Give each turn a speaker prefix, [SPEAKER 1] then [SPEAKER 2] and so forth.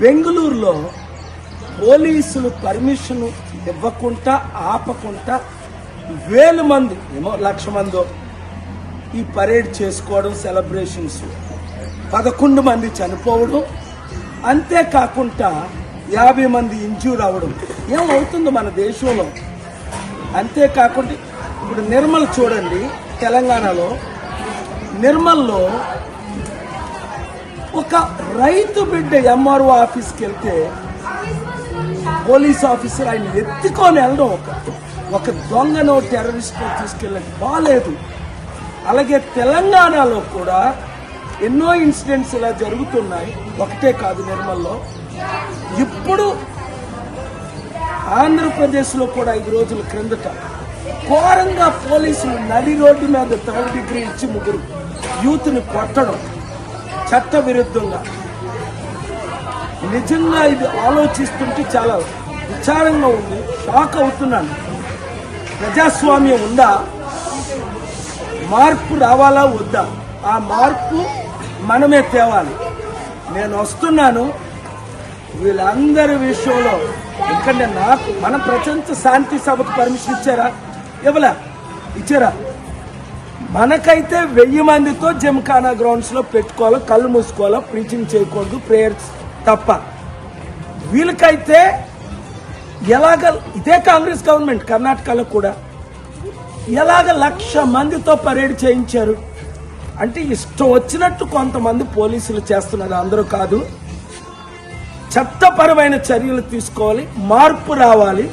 [SPEAKER 1] బెంగళూరులో పోలీసులు పర్మిషన్ ఇవ్వకుండా ఆపకుండా వేల మంది ఏమో లక్ష మందో ఈ పరేడ్ చేసుకోవడం సెలబ్రేషన్స్. పదకొండు మంది చనిపోవడం అంతేకాకుండా యాభై మంది ఇంజ్యూర్ అవ్వడం. ఏమవుతుంది మన దేశంలో? అంతేకాకుండా ఇప్పుడు నిర్మల్ చూడండి తెలంగాణలో నిర్మల్లో ఒక రైతు బిడ్డ ఎంఆర్ఓ ఆఫీస్కి వెళ్తే పోలీస్ ఆఫీసర్ ఆయన ఎత్తుకొని వెళ్ళడం ఒక ఒక దొంగను టెర్రరిస్ట్ తీసుకెళ్ళడం బాగాలేదు అలాగే తెలంగాణలో కూడా ఎన్నో ఇన్సిడెంట్స్ ఇలా జరుగుతున్నాయి. ఒకటే కాదు నిర్మల్లో. ఇప్పుడు ఆంధ్రప్రదేశ్లో కూడా ఐదు రోజుల క్రిందట ఘోరంగా పోలీసులు నడి రోడ్డు మీద థర్డ్ డిగ్రీ ఇచ్చి ముగ్గురు యూత్ని కొట్టడం. చట్ట విరుద్ధంగా నిజంగా ఇది ఆలోచిస్తుంటే చాలా విచారంగా ఉంది షాక్ అవుతున్నాను. ప్రజాస్వామ్యం ఉందా? మార్పు రావాలా వద్దా? ఆ మార్పు మనమే తేవాలి. నేను వస్తున్నాను. వీళ్ళందరి విషయంలో ఎందుకంటే నాకు మన ప్రపంచ శాంతి సభకు పర్మిషన్ ఇచ్చారా? ఇవ్వలే. ఇచ్చారా? మనకైతే వెయ్యి మందితో జిమ్ఖానా గ్రౌండ్స్లో కళ్ళు మూసుకోవాలో ప్రీచింగ్ చేయకూడదు ప్రేయర్స్ తప్ప. వీళ్ళకైతే ఎలాగ ఇదే కాంగ్రెస్ గవర్నమెంట్ కర్ణాటకలో కూడా. ఎలాగ లక్ష మందితో పరేడ్ చేయించారు? అంటే ఇష్టం వచ్చినట్టు కొంతమంది పోలీసులు చేస్తున్నారు అందరూ కాదు. చట్టపరమైన చర్యలు తీసుకోవాలి మార్పు రావాలి.